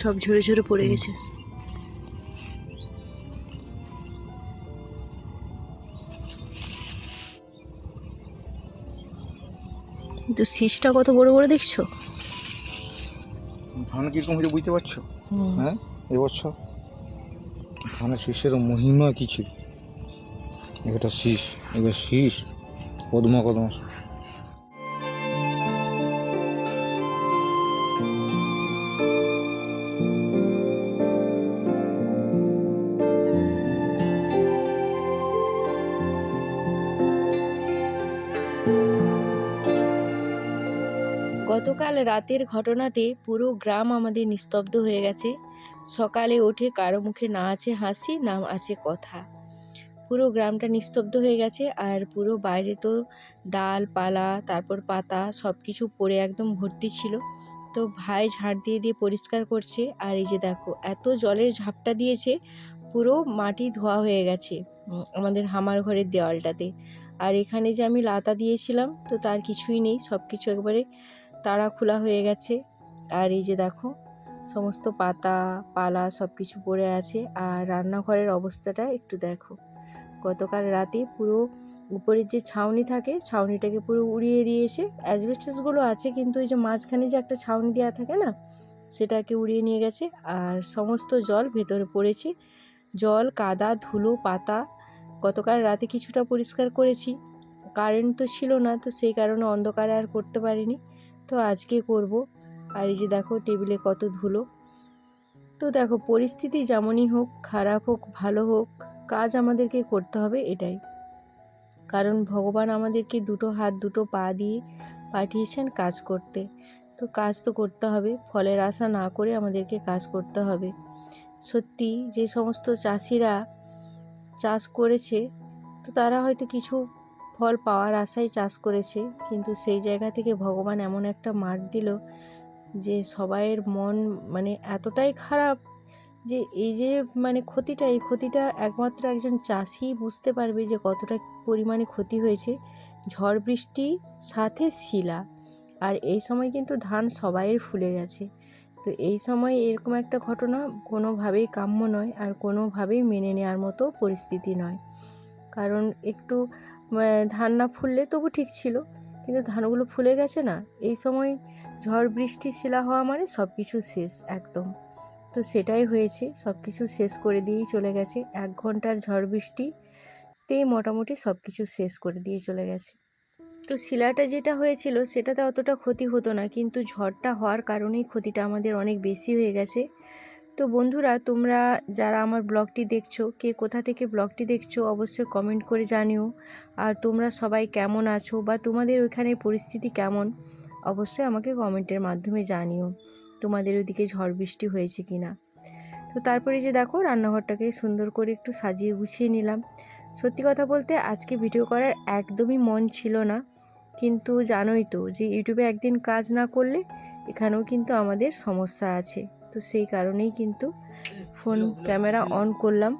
সব ঝরে ঝরে পড়ে গেছে। কিন্তু শীষটা কত বড় বড় দেখছ? ধান কীরকম হয়েছে বুঝতে পারছ। হ্যাঁ এবছর? ধানের শীষের মহিমা কি ছিল? এটা শীষ এবার শীষ কদমা কদমা গতকাল রাতের ঘটনাতে পুরো গ্রাম আমাদের নিস্তব্ধ হয়ে গেছে। সকালে উঠে কারও মুখে না আছে হাসি, না আছে কথা। পুরো গ্রামটা নিস্তব্ধ হয়ে গেছে আর পুরো বাইরে তো ডাল পালা তারপর পাতা সব কিছু পড়ে একদম ভর্তি ছিল। তো ভাই ঝাড় দিয়ে দিয়ে পরিষ্কার করছে আর এই যে দেখো, এত জলের ঝাপটা দিয়েছে, পুরো মাটি ধোয়া হয়ে গেছে আমাদের হামার ঘরের দেওয়ালটাতে। আর এখানে যে আমি লাতা দিয়েছিলাম, তো তার কিছুই নেই সব কিছু একবারে তাড়া খোলা হয়ে গেছে। আর এই যে দেখো, সমস্ত পাতা, পালা সব কিছু পড়ে আছে। আর রান্নাঘরের অবস্থাটা একটু দেখো। গতকাল রাতে পুরো উপরের যে ছাউনি থাকে, ছাউনিটাকে পুরো উড়িয়ে দিয়েছে। অ্যাসবেস্টাসগুলো আছে, কিন্তু ওই যে মাঝখানে যে একটা ছাউনি দেওয়া থাকে না, সেটাকে উড়িয়ে নিয়ে গেছে। আর সমস্ত জল ভেতরে পড়েছে। জল, কাদা, ধুলো, পাতা, গতকাল রাতে কিছুটা পরিষ্কার করেছি। কারেন্ট তো ছিল না, তো সেই কারণে অন্ধকারে আর করতে পারিনি। তো আজকে করব। আর এই যে দেখো টেবিলে কত ধুলো। তো দেখো পরিস্থিতি যেমনই হোক, খারাপ হোক, ভালো হোক, কাজ আমাদেরকে করতে হবে এটাই। কারণ ভগবান আমাদেরকে দুটো হাত, দুটো পা দিয়ে পাঠিয়েছেন কাজ করতে। তো কাজ তো করতে হবে, ফলের আশা না করে আমাদেরকে কাজ করতে হবে। সত্যি যে সমস্ত চাষিরা চাষ করেছে, তো তারা হয়তো কিছু ফল পাওয়ার আশায় চাষ করেছে, কিন্তু সেই জায়গা থেকে ভগবান এমন একটা মার দিল যে সবাইয়ের মন মানে এতটাই খারাপ যে এই যে মানে ক্ষতিটা, এই ক্ষতিটা একমাত্র একজন চাষি বুঝতে পারবে যে কতটা পরিমাণে ক্ষতি হয়েছে। ঝড় বৃষ্টি, সাথে শিলা আর এই সময় কিন্তু ধান সবাইয়ের ফুলে গেছে। তো এই সময় এরকম একটা ঘটনা কোনোভাবেই কাম্য নয় আর কোনোভাবেই মেনে নেওয়ার মতো পরিস্থিতি নয়। কারণ একটু ধান না ফুললে তবু ঠিক ছিল। কিন্তু ধানগুলো ফুলে গেছে না, এই সময় ঝড়, বৃষ্টি, শিলা হওয়া মানে সব কিছু শেষ একদম। তো সেটাই হয়েছে সব কিছু শেষ করে দিয়েই চলে গেছে। এক ঘণ্টার ঝড় বৃষ্টিতেই মোটামুটি সব কিছু শেষ করে দিয়ে চলে গেছে। তো শিলাটা যেটা হয়েছিল, সেটাতে অতটা ক্ষতি হতো না, কিন্তু ঝড়টা হওয়ার কারণেই ক্ষতিটা আমাদের অনেক বেশি হয়ে গেছে। তো বন্ধুরা, তোমরা যারা আমার ব্লগটি দেখছ, কে কোথা থেকে ব্লগটি দেখছ, অবশ্যই কমেন্ট করে জানিও। আর তোমরা সবাই কেমন আছো বা তোমাদের ওইখানে পরিস্থিতি কেমন, অবশ্যই আমাকে কমেন্টের মাধ্যমে জানিও। তোমাদের ওদিকে ঝড় বৃষ্টি হয়েছে কি না তো তারপরে যে দেখো, রান্নাঘরটাকে সুন্দর করে একটু সাজিয়ে গুছিয়ে নিলাম। সত্যি কথা বলতে, আজকে ভিডিও করার একদমই মন ছিল না। কিন্তু জানোই তো যে ইউটিউবে একদিন কাজ না করলে, এখানেও কিন্তু আমাদের সমস্যা আছে। তো সেই কারণেই কিন্তু ফোন ক্যামেরা অন করলাম।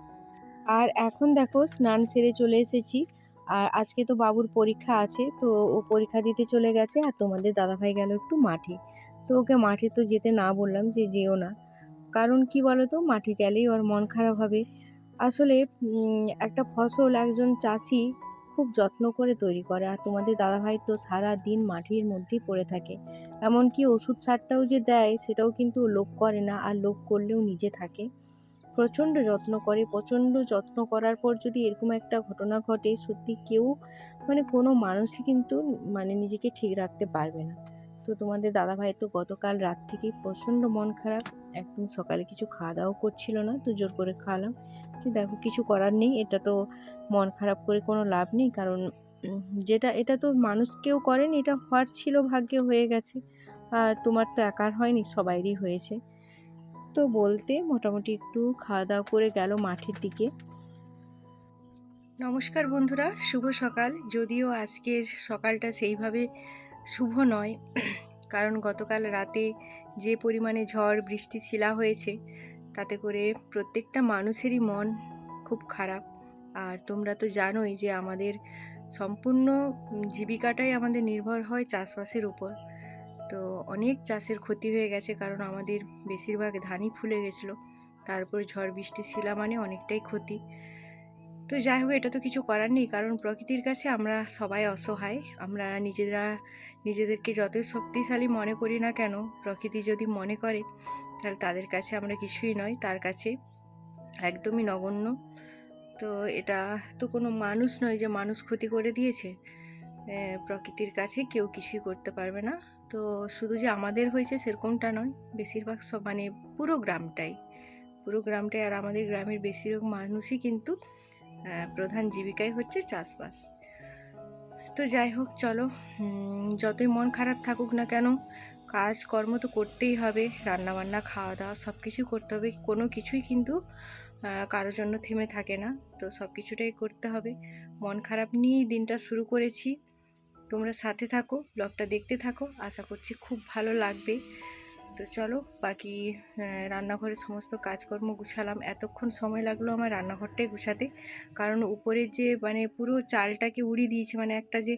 আর এখন দেখো স্নান সেরে চলে এসেছি। আর আজকে তো বাবুর পরীক্ষা আছে তো ও পরীক্ষা দিতে চলে গেছে আর তোমাদের দাদাভাই গেল একটু মাঠে। তো ওকে মাঠে তো যেতে না বললাম যে যেও না। কারণ কি বলো তো মাঠে গেলেই ওর মন খারাপ হবে। আসলে একটা ফসল একজন চাষি খুব যত্ন করে তৈরি করে আর তোমাদের দাদাভাই তো সারা দিন মাটির মধ্যেই পড়ে থাকে। এমনকি ওষুধ সারটাও যে দেয় সেটাও কিন্তু লোক করে না আর লোক করলেও নিজে থাকে। প্রচণ্ড যত্ন করে, প্রচণ্ড যত্ন করার পর যদি এরকম একটা ঘটনা ঘটে, সত্যি কেউ মানে কোনো মানুষই কিন্তু মানে নিজেকে ঠিক রাখতে পারবে না। তো তোমাদের দাদাভাই তো গতকাল রাত থেকেই প্রচণ্ড মন খারাপ। একদম সকালে কিছু খাওয়া দাওয়াও করছিল না, তো জোর করে খাওয়ালাম তো দেখো কিছু করার নেই, এটা তো মন খারাপ করে কোনো লাভ নেই, কারণ যেটা, এটা তো মানুষ কেউ করেনি, এটা হওয়ার ছিল, ভাগ্যে হয়ে গেছে। আর তোমার তো একার হয়নি, সবাইরই হয়েছে। তো বলতে মোটামুটি একটু খাওয়া দাওয়া করে গেল মাঠের দিকে। নমস্কার বন্ধুরা, শুভ সকাল। যদিও আজকের সকালটা সেইভাবে শুভ নয়, কারণ গতকাল রাতে যে পরিমাণে ঝড়, বৃষ্টি, শিলা হয়েছে, তাতে করে প্রত্যেকটা মানুষেরই মন খুব খারাপ। আর তোমরা তো জানোই যে আমাদের সম্পূর্ণ জীবিকাটাই আমাদের নির্ভর হয় চাষবাসের উপর। তো অনেক চাষের ক্ষতি হয়ে গেছে কারণ আমাদের বেশিরভাগ ধানই ফুলে গেছিল। তারপর ঝড়, বৃষ্টি, শিলা মানে অনেকটাই ক্ষতি। তো যাই হোক এটা তো কিছু করার নেই, কারণ প্রকৃতির কাছে আমরা সবাই অসহায়। আমরা নিজেরা, নিজেদেরকে যতই শক্তিশালী মনে করি না কেন, প্রকৃতি যদি মনে করে, তাহলে তাদের কাছে আমরা কিছুই নয়, তার কাছে একদমই নগণ্য। তো এটা তো কোনো মানুষ নয় যে মানুষ ক্ষতি করে দিয়েছে। প্রকৃতির কাছে কেউ কিছুই করতে পারবে না। তো শুধু যে আমাদের হয়েছে সেরকমটা নয়, বেশিরভাগ সব মানে পুরো গ্রামটাই। পুরো গ্রামটাই আর আমাদের গ্রামের বেশিরভাগ মানুষই কিন্তু প্রধান জীবিকাই হচ্ছে চাষবাস। তো যাই হোক, চলো যতই মন খারাপ থাকুক না কেন, কাজকর্ম তো করতেই হবে, রান্নাবান্না খাওয়া দাওয়া সব কিছু করতে হবে, কোনো কিছুই কিন্তু কারোর জন্য থেমে থাকে না। তো সব কিছুটাই করতে হবে। মন খারাপ নিয়েই দিনটা শুরু করেছি। তোমরা সাথে থাকো, ব্লগটা দেখতে থাকো। আশা করছি খুব ভালো লাগবে। তো চলো বাকি রান্নাঘরের সমস্ত কাজকর্ম গুছালাম। এতক্ষণ সময় লাগল আমার রান্নাঘরটাই গুছাতে। কারণ উপরে যে মানে পুরো চালটাকে উড়িয়ে দিয়েছে মানে একটা যে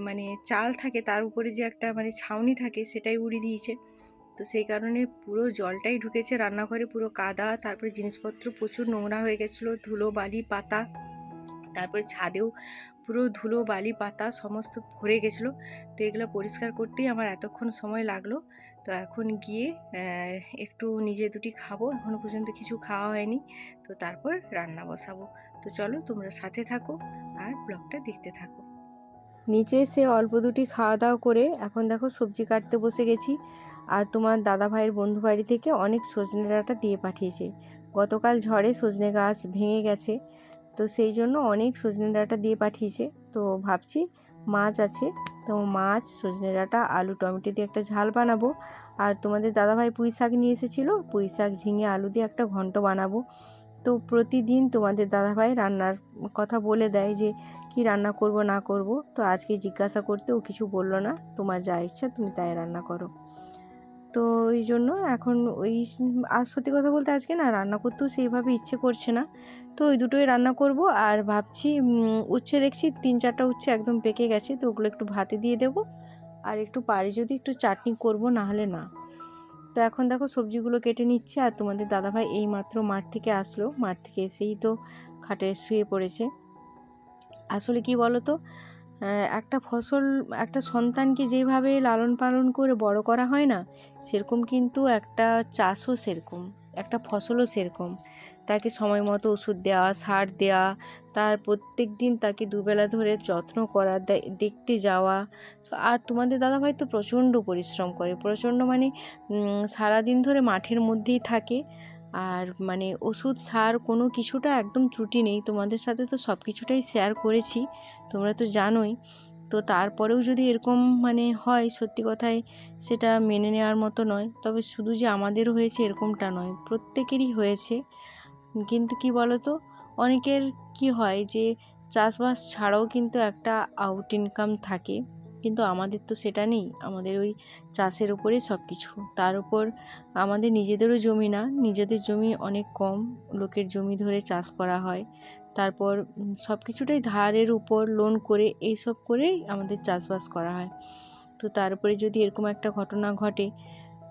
মানে চাল থাকে, তার উপরে যে একটা মানে ছাউনি থাকে, সেটাই উড়িয়ে দিয়েছে। তো সেই কারণে পুরো জলটাই ঢুকেছে রান্নাঘরে, পুরো কাদা, তারপরে জিনিসপত্র প্রচুর নোংরা হয়ে গেছিল, ধুলো, বালি, পাতা, তারপরে ছাদেও পুরো ধুলো, বালি, পাতা সমস্ত ভরে গেছিল। তো এগুলো পরিষ্কার করতেই আমার এতক্ষণ সময় লাগল। তো এখন গিয়ে একটু নিজে দুটি খাব। এখনও পর্যন্ত কিছু খাওয়া হয়নি। তো তারপর রান্না বসাবো। তো চলো তোমরা সাথে থাকো আর ব্লগটা দেখতে থাকো। নিচে এসে অল্প দুটি খাওয়া দাওয়া করে এখন দেখো সবজি কাটতে বসে গেছি। আর তোমার দাদা ভাইয়ের বন্ধু বাড়ি থেকে অনেক সজনে ডাঁটা দিয়ে পাঠিয়েছে। গতকাল ঝড়ে সজনে গাছ ভেঙে গেছে। তো সেই জন্য অনেক সজনে ডাঁটা দিয়ে পাঠিয়েছে। তো ভাবছি মাছ আছে। তো মাছ, সজনে ডাঁটা, আলু, টমেটো দিয়ে একটা ঝাল বানাবো। আর তোমাদের দাদাভাই পুঁই শাক নিয়ে এসেছিল, পুঁই শাক, ঝিঙে, আলু দিয়ে একটা ঘন্ট বানাবো। তো প্রতিদিন তোমাদের দাদাভাই রান্নার কথা বলে দেয় যে, কি রান্না করব, না করব। তো আজকে জিজ্ঞাসা করতে ও কিছু বলল না। তোমার যা ইচ্ছা তুমি তাই রান্না করো। তো ওই জন্য এখন ওই আর সত্যি কথা বলতে আজকে না রান্না করতেও সেইভাবে ইচ্ছে করছে না। তো ওই দুটোই রান্না করব আর ভাবছি উচ্ছে দেখছি তিন চারটা উচ্ছে একদম পেকে গেছে তো ওগুলো একটু ভাতে দিয়ে দেবো। আর একটু পারি যদি একটু চাটনি করব না হলে না। তো এখন দেখো সবজিগুলো কেটে নিচ্ছে আর তোমাদের দাদাভাই এই মাত্র মাঠ থেকে আসলো। মাঠ থেকে এসেই তো খাটে শুয়ে পড়েছে। আসলে কি বলো তো একটা ফসল, একটা সন্তানকে যেভাবে লালন পালন করে বড় করা হয় না, সেরকম কিন্তু একটা চাষও সেরকম, একটা ফসলও সেরকম। তাকে সময় মতো ওষুধ দেওয়া, সার দেওয়া, তার প্রত্যেক দিন তাকে দুবেলা ধরে যত্ন করা দেখতে যাওয়া। আর তোমাদের দাদাভাই তো প্রচণ্ড পরিশ্রম করে, প্রচণ্ড মানে সারাদিন ধরে মাঠের মধ্যেই থাকে। আর মানে ওষুধ, সার কোনো কিছুটা একদম ত্রুটি নেই। তোমাদের সাথে তো সব কিছুটাই শেয়ার করেছি, তোমরা তো জানোই। তো তারপরেও যদি এরকম মানে হয়, সত্যি কথায় সেটা মেনে নেওয়ার মতো নয়। তবে শুধু যে আমাদের হয়েছে এরকমটা নয়, প্রত্যেকেরই হয়েছে। কিন্তু কি বলো তো অনেকের কি হয় যে, চাষবাস ছাড়াও কিন্তু একটা আউট ইনকাম থাকে। কিন্তু আমাদের তো সেটা নেই। আমাদের ওই চাষের উপরেই সব কিছু তার উপর আমাদের নিজেদেরও জমি না। নিজেদের জমি অনেক কম। লোকের জমি ধরে চাষ করা হয়। তারপর সব কিছুটাই ধারের উপর লোন করে এইসব করেই আমাদের চাষবাস করা হয়। তো তারপরে যদি এরকম একটা ঘটনা ঘটে,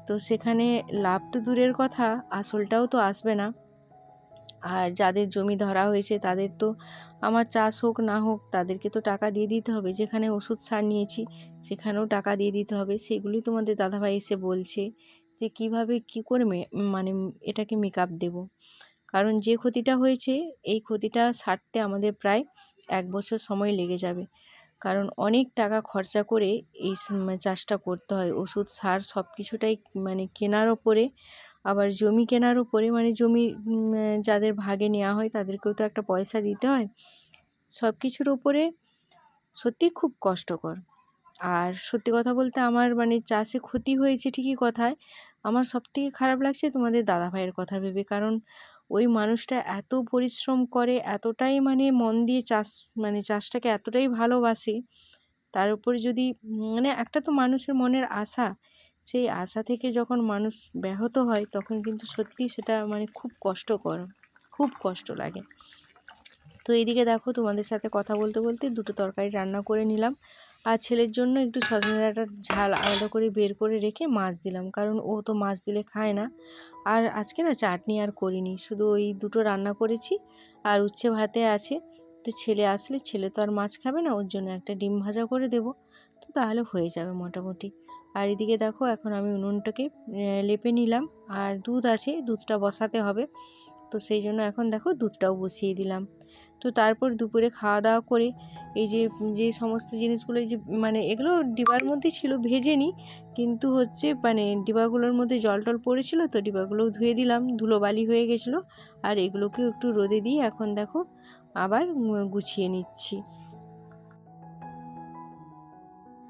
তো সেখানে লাভ তো দূরের কথা, আসলটাও তো আসবে না। আর যাদের জমি ধরা হয়েছে তাদের তো আমার চাষ হোক না হোক তাদেরকে তো টাকা দিয়ে দিতে হবে। যেখানে ওষুধ সার নিয়েছি সেখানেও টাকা দিয়ে দিতে হবে। সেগুলি তোমাদের দাদাভাই এসে বলছে যে কীভাবে কি করে মানে এটাকে মেকআপ দেবো। কারণ যে ক্ষতিটা হয়েছে এই ক্ষতিটা সারতে আমাদের প্রায় এক বছর সময় লেগে যাবে। কারণ অনেক টাকা খরচা করে এই চাষটা করতে হয়। ওষুধ সার সব কিছুটাই মানে কেনার ওপরে আবার জমি কেনার উপরে মানে জমি যাদের ভাগে নেওয়া হয় তাদেরকেও তো একটা পয়সা দিতে হয়। সব কিছুর উপরে সত্যি খুব কষ্টকর। আর সত্যি কথা বলতে আমার মানে চাষে ক্ষতি হয়েছে ঠিকই কথায়। আমার সবথেকে খারাপ লাগছে তোমাদের দাদা ভাইয়ের কথা ভেবে। কারণ ওই মানুষটা এত পরিশ্রম করে, এতটাই মানে মন দিয়ে চাষ মানে চাষটাকে এতটাই ভালোবাসে। তার উপরে যদি মানে একটা তো মানুষের মনের আশা সেই আশা থেকে যখন মানুষ ব্যাহত হয়, তখন কিন্তু সত্যি সেটা মানে খুব কষ্টকর, খুব কষ্ট লাগে। তো এইদিকে দেখো তোমাদের সাথে কথা বলতে বলতে দুটো তরকারি রান্না করে নিলাম। আর ছেলের জন্য একটু সজনে ডাঁটার ঝাল আলাদা করে বের করে রেখে মাছ দিলাম, কারণ ও তো মাছ দিলে খায় না। আর আজকে না চাটনি আর করিনি, শুধু ওই দুটো রান্না করেছি আর উচ্ছে ভাতে আছে। তো ছেলে আসলে, ছেলে তো আর মাছ খাবে না, ওর জন্য একটা ডিম ভাজা করে দেবো। তো তাহলে হয়ে যাবে মোটামুটি। আর এদিকে দেখো এখন আমি উনুনটাকে লেপে নিলাম। আর দুধ আছে, দুধটা বসাতে হবে। তো সেই জন্য এখন দেখো দুধটাও বসিয়ে দিলাম। তো তারপর দুপুরে খাওয়া দাওয়া করে এই যে যে সমস্ত জিনিসগুলো, এই যে মানে এগুলো ডিবার মধ্যে ছিল ভেজে নিই কিন্তু হচ্ছে মানে ডিবাগুলোর মধ্যে জল টল পড়েছিল, তো ডিবাগুলোও ধুয়ে দিলাম। ধুলোবালি হয়ে গেছিল। আর এগুলোকেও একটু রোদে দিয়ে এখন দেখো আবার গুছিয়ে নিচ্ছি।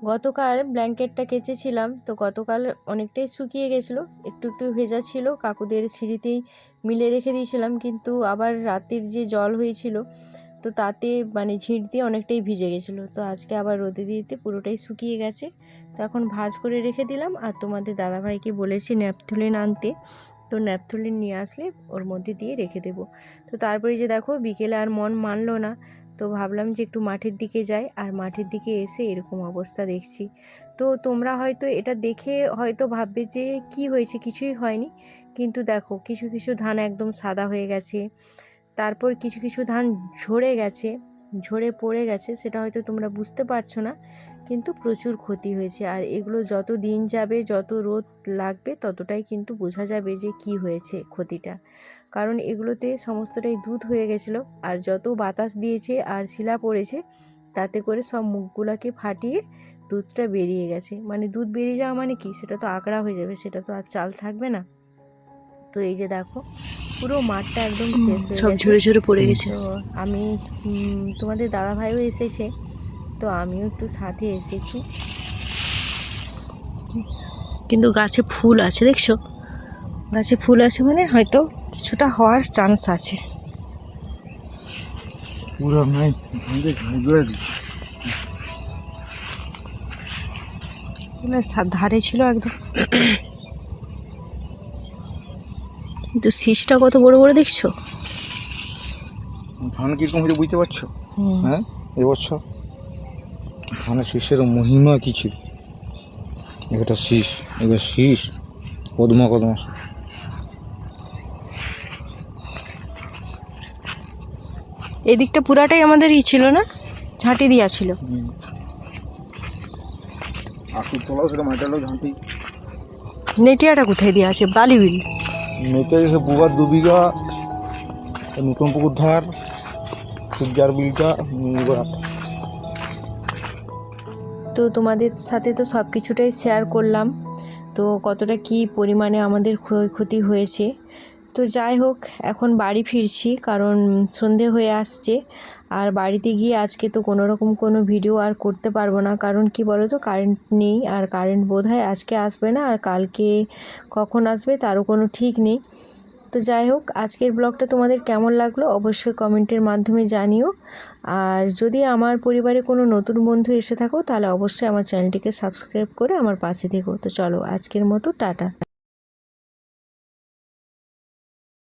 গতকাল ব্ল্যাঙ্কেটটা কেচেছিলাম, তো গতকাল অনেকটাই শুকিয়ে গেছিল। একটু একটু ভেজা ছিল, কাকুদের সিঁড়িতেই মিলে রেখে দিয়েছিলাম, কিন্তু আবার রাতের যে জল হয়েছিল, তো তাতে মানে ঝিঁট দিয়ে অনেকটাই ভিজে গেছিল। তো আজকে আবার রোদে দিতে পুরোটাই শুকিয়ে গেছে। তো এখন ভাজ করে রেখে দিলাম, আর তোমাদের দাদাভাইকে বলেছি ন্যাপথলিন আনতে, তো ন্যাপথলিন নিয়ে আসলে ওর মধ্যে দিয়ে রেখে দেবো। তো তারপরে যে দেখো বিকেলে আর মন মানলো না তো ভাবলাম যে একটু মাঠের দিকে যাই আর মাঠের দিকে এসে এরকম অবস্থা দেখছি। তো তোমরা হয়তো এটা দেখে হয়তো ভাববে যে কি হয়েছে? কিছুই হয়নি। কিন্তু দেখো কিছু কিছু ধান একদম সাদা হয়ে গেছে। তারপর কিছু কিছু ধান ঝরে গেছে। ঝরে পড়ে গেছে, সেটা হয়তো তোমরা বুঝতে পারছ না। কিন্তু প্রচুর ক্ষতি হয়েছে আর এগুলো যত দিন যাবে, যত রোদ লাগবে, ততটাই কিন্তু বোঝা যাবে যে কি হয়েছে ক্ষতিটা। কারণ এগুলোতে সমস্তটাই দুধ হয়ে গেছিল আর যত বাতাস দিয়েছে আর শিলা পড়েছে, তাতে করে সব মুখগুলোকে ফাটিয়ে দুধটা বেরিয়ে গেছে। মানে দুধ বেরিয়ে যাওয়া মানে কি? সেটা তো আঁকড়া হয়ে যাবে, সেটা তো আর চাল থাকবে না। তো এই যে দেখো পুরো মাঠটা একদম শেষ হয়ে সব ঝরে ঝরে পড়ে গেছে। তো আমি তোমাদের দাদা ভাইও এসেছে তো আমিও একটু সাথে এসেছি। কিন্তু গাছে ফুল আছে দেখছ? গাছে ফুল আছে মানে হয়তো কিছুটা হওয়ার চান্স আছে। পুরো সা- ধারে ছিল একদম। কিন্তু শীষটা কত বড় বড় দেখছ? ধান কীরকম হয়েছে বুঝতে পারছ। হ্যাঁ এবছর? ধানের শীষের মহিমা কি ছিল? এটা শীষ এবার শীষ। কদমা কদমা। এদিকটা পুরাটাই আমাদের ই ছিল না? ঝাঁটি দেওয়া ছিল। নেটিয়াটা কোথায় দেওয়া আছে? বালিবিল। মেতে বুগার দু বিঘা, নতুন পুকুর ধার, সূর্যার বিলটা তো তোমাদের সাথে তো সব কিছুটাই শেয়ার করলাম। তো কতটা কি পরিমাণে আমাদের ক্ষয়ক্ষতি হয়েছে। তো যাই হোক, এখন বাড়ি ফিরছি, কারণ সন্ধে হয়ে আসছে। আর বাড়িতে গিয়ে আজকে তো কোনো রকম কোনো ভিডিও আর করতে পারব না। কারণ কি বলো তো কারেন্ট নেই আর কারেন্ট বোধ হয় আজকে আসবে না আর কালকে কখন আসবে তারও কোনো ঠিক নেই। তো যাই হোক, আজকের ব্লগটা তোমাদের কেমন লাগল অবশ্যই কমেন্টের মাধ্যমে জানিও। আর যদি আমার পরিবারে কোনো নতুন বন্ধু এসে থাকো, তাহলে অবশ্যই আমার চ্যানেলটিকে সাবস্ক্রাইব করে আমার পাশে থেকো। তো চলো, আজকের মতো, টাটা।